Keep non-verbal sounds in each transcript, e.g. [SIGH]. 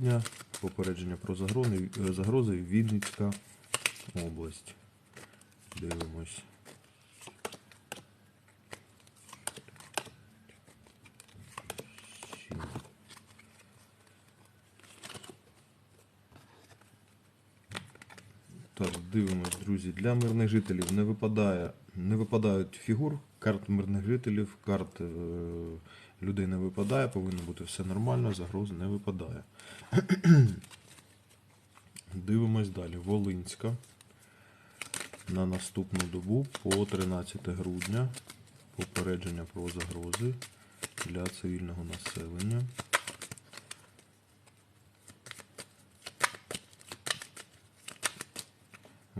Дня. Попередження про е, загрози Вінницька область. Дивимось. Сім. Так, дивимось, друзі. Для мирних жителів не випадає, не випадають фігур, карт мирних жителів, карт е, людей не випадає, повинно бути все нормально, загроз не випадає. [CLEARS THROAT] Дивимось далі. Волинська. На наступну добу по 13 грудня. Попередження про загрози для цивільного населення.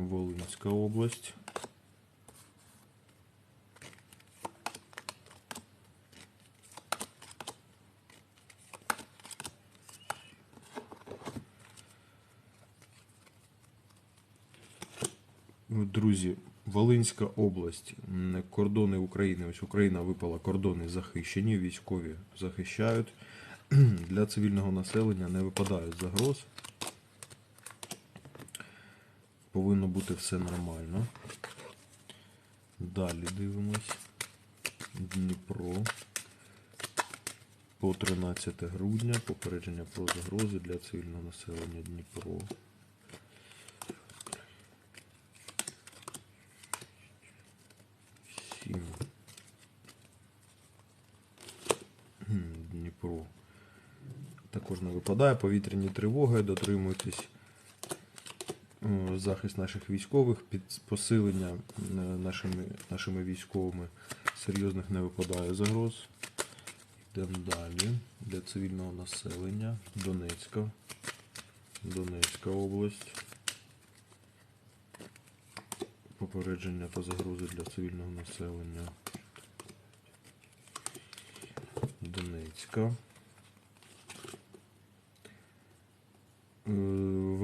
Волинська область. Друзі, Волинська область, кордони України. Ось Україна випала, кордони захищені, військові захищають. [CLEARS THROAT] Для цивільного населення не випадають загроз. Повинно бути все нормально. Далі дивимось. Дніпро. По 13 грудня попередження про загрози для цивільного населення Дніпро. Сім. Дніпро. Також не випадає повітряні тривоги, дотримуйтесь захист наших військових, під посилення е, нашими, нашими військовими серйозних не випадає загроз. Йдемо далі. Для цивільного населення. Донецька. Донецька область. Попередження та загрози для цивільного населення. Донецька.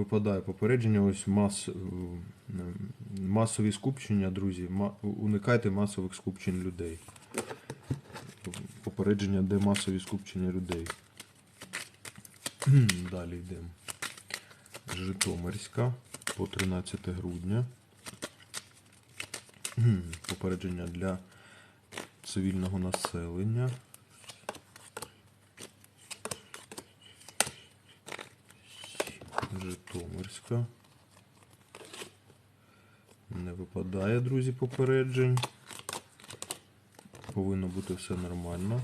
Випадає попередження, ось мас, е, масові скупчення, друзі. Уникайте масових скупчень людей. Попередження, де масові скупчення людей. Далі йдемо. Житомирська по 13 грудня. Попередження для цивільного населення. Житомирська. Не випадає, друзі, попереджень. Повинно бути все нормально.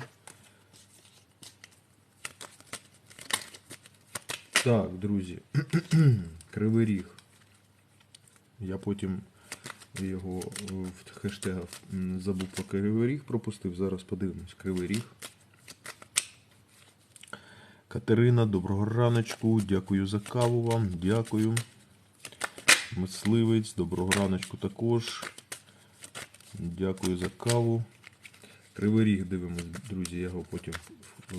Так, друзі. [CLEARS THROAT] Кривий ріг. Я потім його е, в хештегах забув про Кривий Ріг, пропустив. Зараз подивимось. Кривий Ріг. Катерина, доброго раночку. Дякую за каву вам. Дякую. Мисливець, доброго раночку також. Дякую за каву. Кривий ріг дивимось, друзі, я його потім е,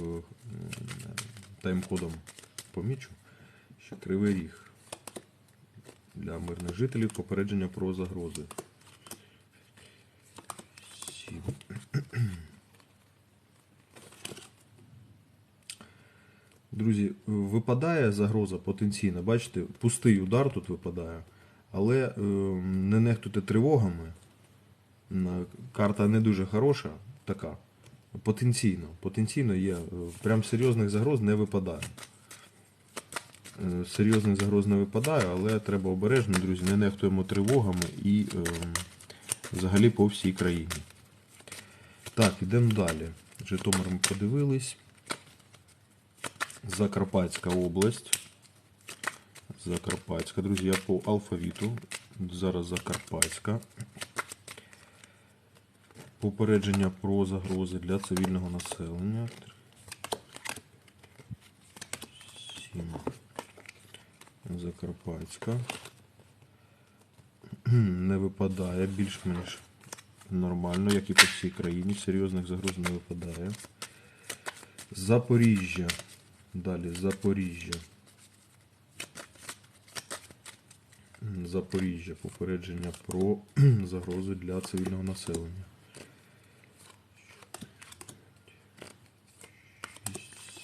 тайм-кодом помічу. Що кривий ріг. Для мирних жителів попередження про загрози. Сім. Друзі, випадає загроза потенційна. Бачите, пустий удар тут випадає, але е, не нехтуйте тривогами. Карта не дуже хороша, така. Потенційно. Потенційно є. е, Прям серйозних загроз не випадає. Е, Серйозних загроз не випадає, але треба обережно, друзі, не нехтуємо тривогами і е, взагалі по всій країні. Так, йдемо далі. Житомир ми подивились. Закарпатська область. Закарпатська. Друзі, по алфавіту. Зараз Закарпатська. Попередження про загрози для цивільного населення. Сім. Закарпатська. [CLEARS THROAT] Не випадає більш-менш нормально, як і по всій країні. Серйозних загроз не випадає. Запоріжжя. Далі Запоріжжя. Запоріжжя. Попередження про [CLEARS THROAT] загрози для цивільного населення.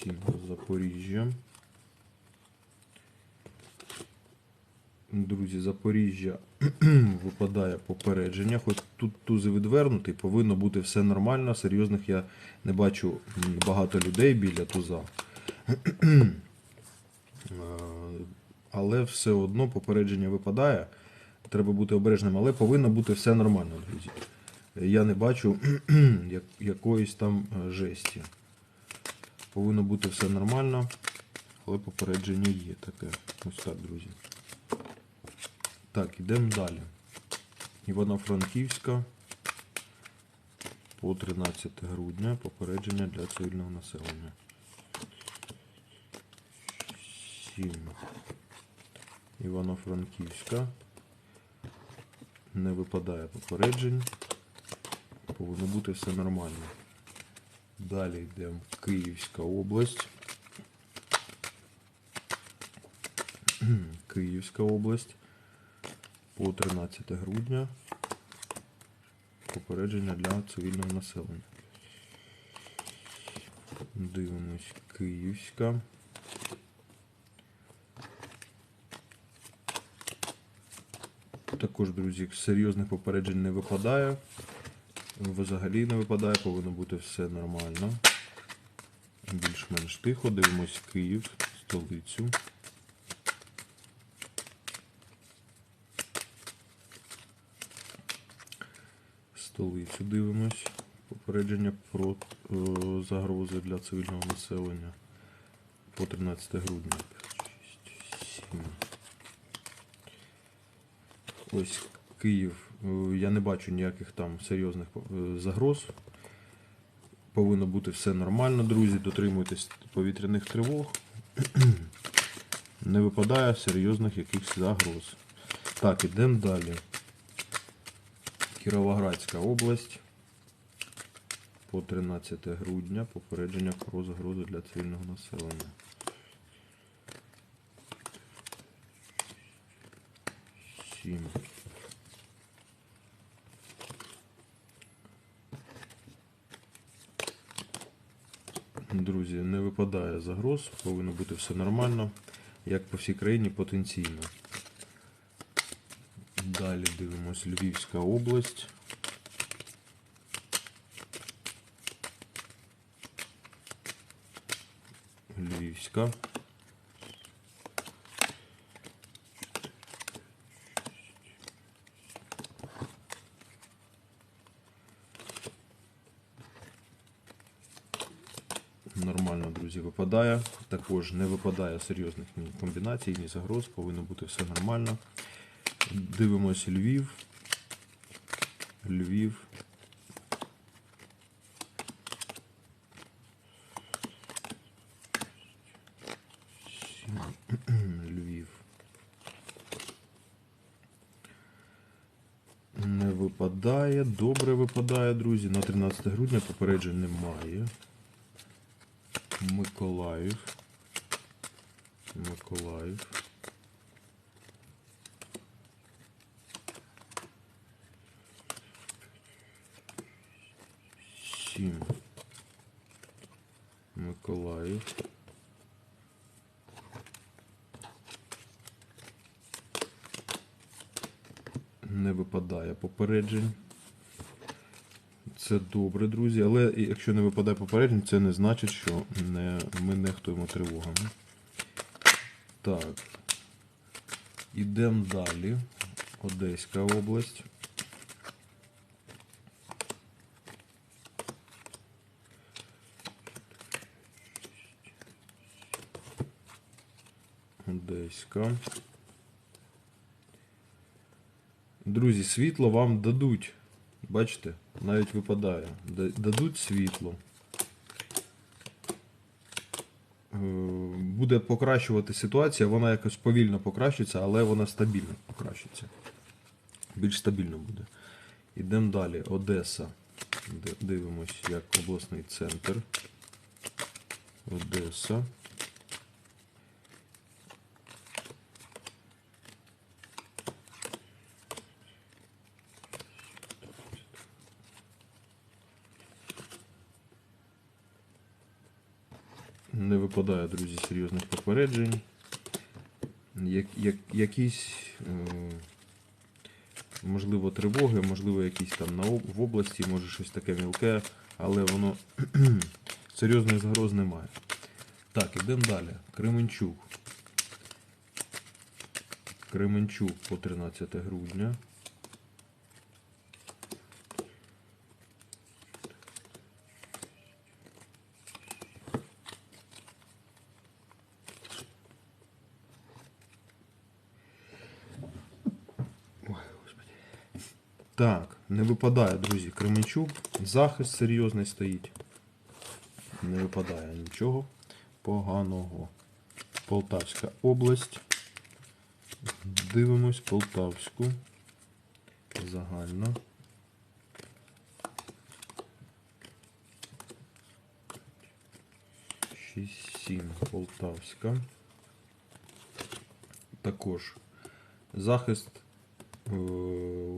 Сім. Запоріжжя. Друзі, Запоріжжя [CLEARS THROAT] випадає попередження. Хоч тут тузи відвернутий, повинно бути все нормально. Серйозних я не бачу багато людей біля туза. [CLEARS THROAT] Але все одно попередження випадає. Треба бути обережним, але повинно бути все нормально, друзі. Я не бачу [CLEARS THROAT] якоїсь там е, жесті. Повинно бути все нормально, але попередження є таке. Ось так, друзі. Так, ідемо далі. Івано-Франківська по 13 грудня попередження для цивільного населення. 7. Івано-Франківська. Не випадає попереджень. Повинно бути все нормально. Далі йдемо в Київська область. [CLEARS THROAT] Київська область по 13 грудня. Попередження для цивільного населення. Дивимось Київська. Також, друзі, серйозних попереджень не випадає. Взагалі не випадає, повинно бути все нормально. Більш-менш тихо. Дивимось Київ, столицю. Столицю дивимось. Попередження про е, загрози для цивільного населення по 13 грудня. 6, 7. Ось Київ. Е, Я не бачу ніяких там серйозних е, загроз. Повинно бути все нормально, друзі. Дотримуйтесь повітряних тривог. Не випадає серйозних якихось загроз. Так, ідемо далі. Кіровоградська область. По 13 грудня попередження про загрозу для цивільного населення. Сім. Друзі, не випадає загроз, повинно бути все нормально, як по всій країні потенційно. Далі дивимось Львівська область. Львівська. Нормально, друзі, випадає. Також не випадає серйозних ні комбінацій, ні загроз, повинно бути все нормально. Дивимось Львів. Львів. Львів. Не випадає, добре випадає, друзі. На 13 грудня попереджень немає. Миколаїв. Миколаїв. Сім. Миколаїв. Не випадає попереджень. Це добре, друзі. Але якщо не випадає попереджень, це не значить, що не, ми нехтуємо тривогами. Так. Ідемо далі. Одеська область. Одеська. Друзі, світло вам дадуть. Бачите, навіть випадає. Дадуть світло. Е, Буде покращувати ситуація, вона якось повільно покращиться, але вона стабільно покращиться. Більш стабільно буде. Ідемо далі. Одеса. Дивимось, як обласний центр. Одеса. Не випадає, друзі, серйозних попереджень. як, як, якісь, е, можливо, тривоги, можливо, якісь там на, в області, може щось таке мілке, але воно [CLEARS THROAT] серйозних загроз немає. Так, ідемо далі. Кременчук. Кременчук по 13 грудня. Так, не випадає, друзі, Кременчук. Захист серйозний стоїть. Не випадає нічого поганого. Полтавська область. Дивимось Полтавську. Загально. Шість, сім. Полтавська. Також захист. Е,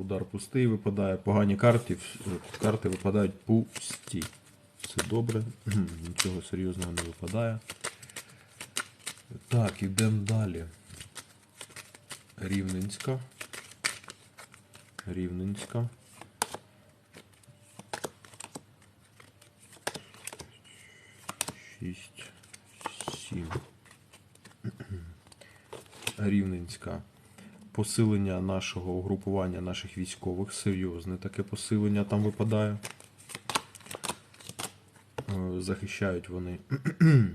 Удар пустий випадає. Погані карти, вс- карти випадають пусті. Це добре. Нічого серйозного не випадає. Так, ідемо далі. Рівненська. Рівненська. Шість, сім. Рівненська. Посилення нашого угрупування наших військових. Серйозне таке посилення там випадає. Е, Захищають вони. [CLEARS THROAT]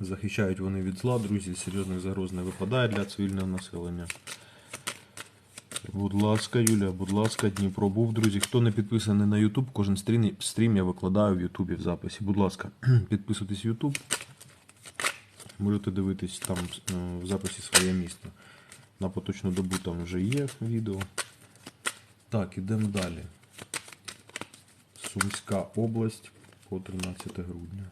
Захищають вони від зла, друзі, серйозних загроз не випадає для цивільного населення. Будь ласка, Юлія, будь ласка, Дніпро був, друзі. Хто не підписаний на YouTube, кожен стрім, я викладаю в YouTube в записі. Будь ласка, [CLEARS THROAT] підписуйтесь в YouTube. Можете дивитись там е, в записі своє місто. На поточну добу там вже є відео. Так, ідемо далі. Сумська область по 13 грудня.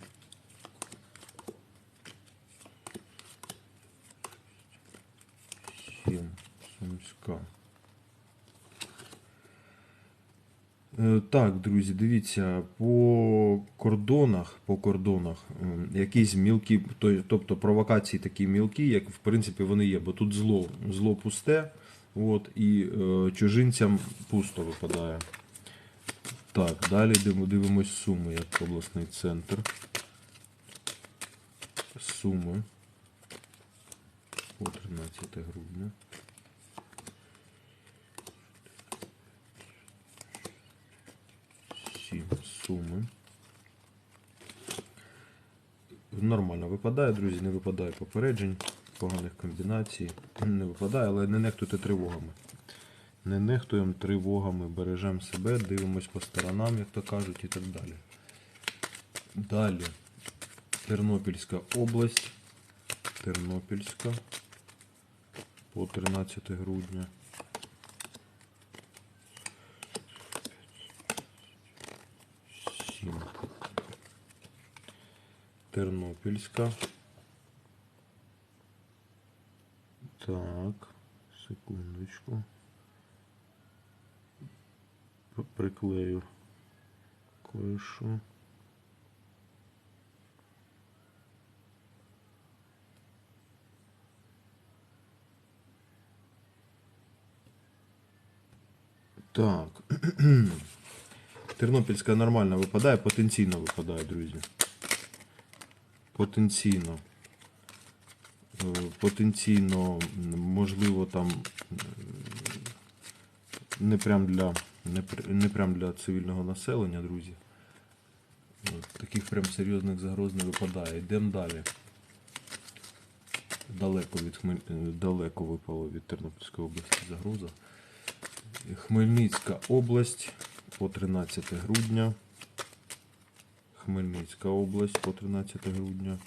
Сім. Сумська. Е, Так, друзі, дивіться, по кордонах, по кордонах якісь мілкі, тобто провокації такі мілкі, як в принципі вони є, бо тут зло, зло пусте, от, і е, чужинцям пусто випадає. Так, далі див- дивимось Суми як обласний центр. Суми. По 13 грудня. Сім суми. Нормально випадає, друзі, не випадає попереджень, поганих комбінацій. Не випадає, але не нехтуйте тривогами. Не нехтуємо тривогами, бережемо себе, дивимось по сторонам, як то кажуть, і так далі. Далі. Тернопільська область. Тернопільська. По 13 грудня. Сім. Тернопільська. Так, секундочку. Приклею кое-що. Так. [CLEARS THROAT] Тернопільська нормально випадає, потенційно випадає, друзі. Потенційно. Е, Потенційно, можливо, там не прям для, не, не прям для цивільного населення, друзі. Таких прям серйозних загроз не випадає. Йдемо далі. Далеко від Хмель... е, далеко випало від Тернопільської області загроза. Хмельницька область по 13 грудня. Хмельницька область по 13 грудня.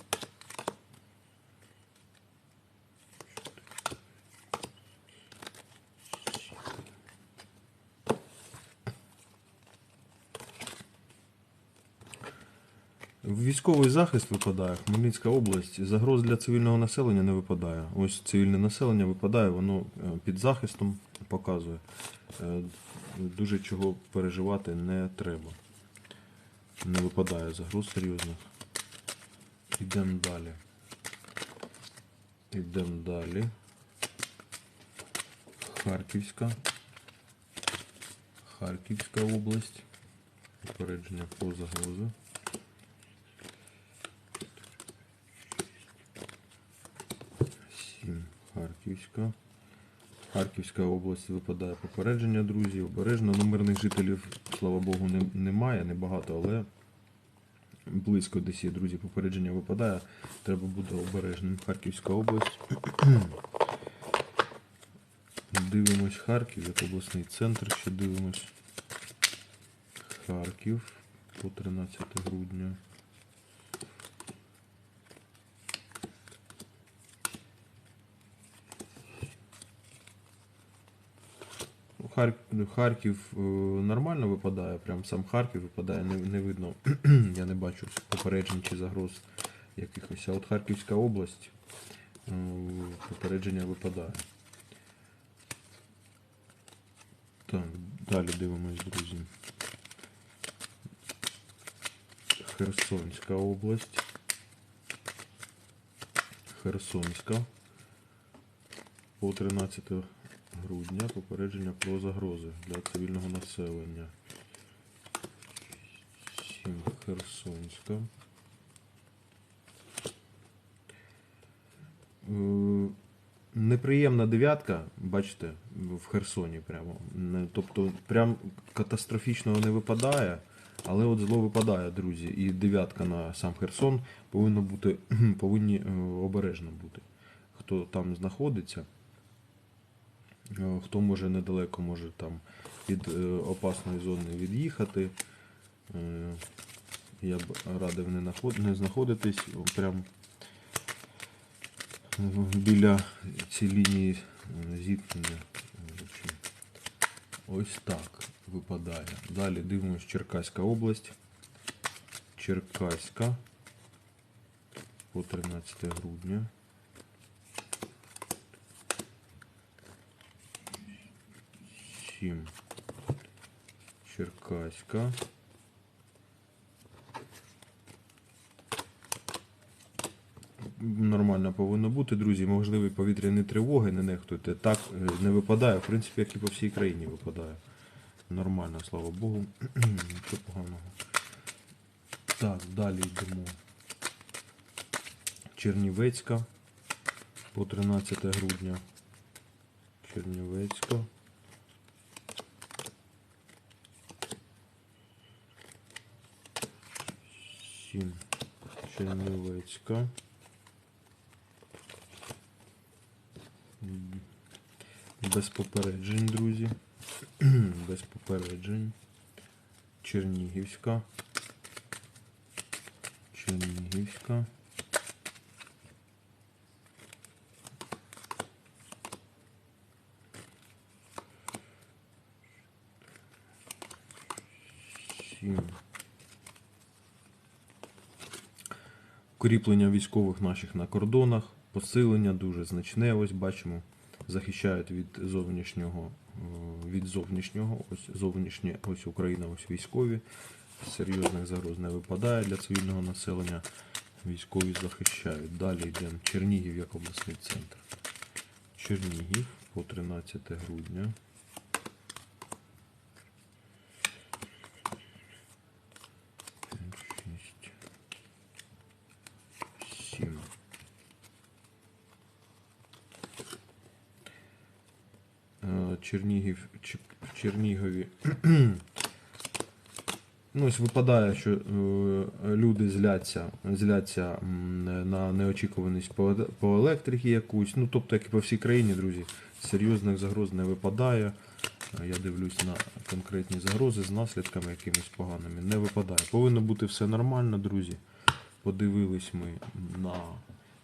Військовий захист випадає, Хмельницька область. Загроз для цивільного населення не випадає. Ось цивільне населення випадає, воно е, під захистом показує. Е, Дуже чого переживати не треба. Не випадає загроз серйозних. Йдемо далі. Йдемо далі. Харківська. Харківська область. Попередження про загрози. Сім. Харківська. Харківська область випадає попередження, друзі. Обережно. Мирних жителів, слава Богу, не, немає, небагато, але близько десь є, друзі, попередження випадає. Треба бути обережним. Харківська область. [CLEARS THROAT] Дивимось Харків, як обласний центр, ще дивимось. Харків по 13 грудня. Харків е, нормально випадає, прям сам Харків випадає, не, не видно. [CLEARS THROAT] Я не бачу попереджень чи загроз якихось. А от Харківська область е, попередження випадає. Так, далі дивимось, друзі. Херсонська область. Херсонська. По 13 грудня попередження про загрози для цивільного населення. 7 Херсонська. Е, Неприємна дев'ятка, бачите, в Херсоні прямо. Тобто, прям катастрофічного не випадає, але от зло випадає, друзі. І дев'ятка на сам Херсон повинно бути, [CLEARS THROAT] повинні е, обережно бути. Хто там знаходиться, хто може недалеко може там від е, опасної зони від'їхати. Е, Я б радив не, наход- не знаходитись прям біля цієї лінії е, зіткнення. Ось так випадає. Далі дивимось Черкаська область. Черкаська по 13 грудня. Сім. Черкаська. нормально повинно бути, друзі. Можливі повітряні тривоги, не нехтуйте. Так е, не випадає, в принципі, як і по всій країні випадає. Нормально, слава Богу. [CLEARS THROAT] Нічого поганого. Так, далі йдемо. Чернівецька по 13 грудня. Чернівецька. Сім. Чернівецька. Без попереджень, друзі. [CLEARS THROAT] Без попереджень. Чернігівська. Чернігівська. Сім. Укріплення військових наших на кордонах, посилення дуже значне. Ось бачимо, захищають від зовнішнього, е, від зовнішнього, ось зовнішнє, ось Україна, ось військові. Серйозних загроз не випадає для цивільного населення. Військові захищають. Далі йдемо Чернігів як обласний центр. Чернігів по 13 грудня. П'ять, шість, сім. Е, Чернігів, Чернігові. [CLEARS THROAT] Ну, ось випадає, що е, люди зляться, зляться на неочікуваність по, електрики якусь. Ну, тобто, як і по всій країні, друзі, серйозних загроз не випадає. Е, Я дивлюсь на конкретні загрози з наслідками якимись поганими. Не випадає. Повинно бути все нормально, друзі. Подивились ми на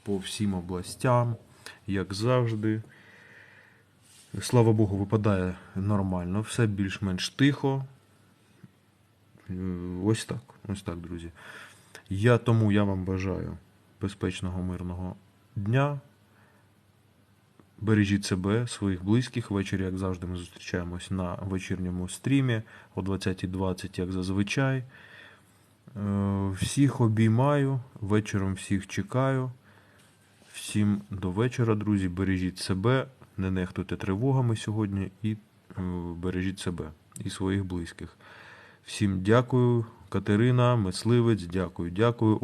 по всім областям, як завжди. Слава Богу, випадає нормально, все більш-менш тихо. Е, Ось так, ось так, друзі. Я тому я вам бажаю безпечного мирного дня. Бережіть себе, своїх близьких. Ввечері, як завжди, ми зустрічаємось на вечірньому стрімі о 20.20, як зазвичай. Е, Всіх обіймаю, вечором всіх чекаю. Всім до вечора, друзі. Бережіть себе, не нехтуйте тривогами сьогодні і е, бережіть себе і своїх близьких. Всім дякую, Катерина, мисливець, дякую, дякую.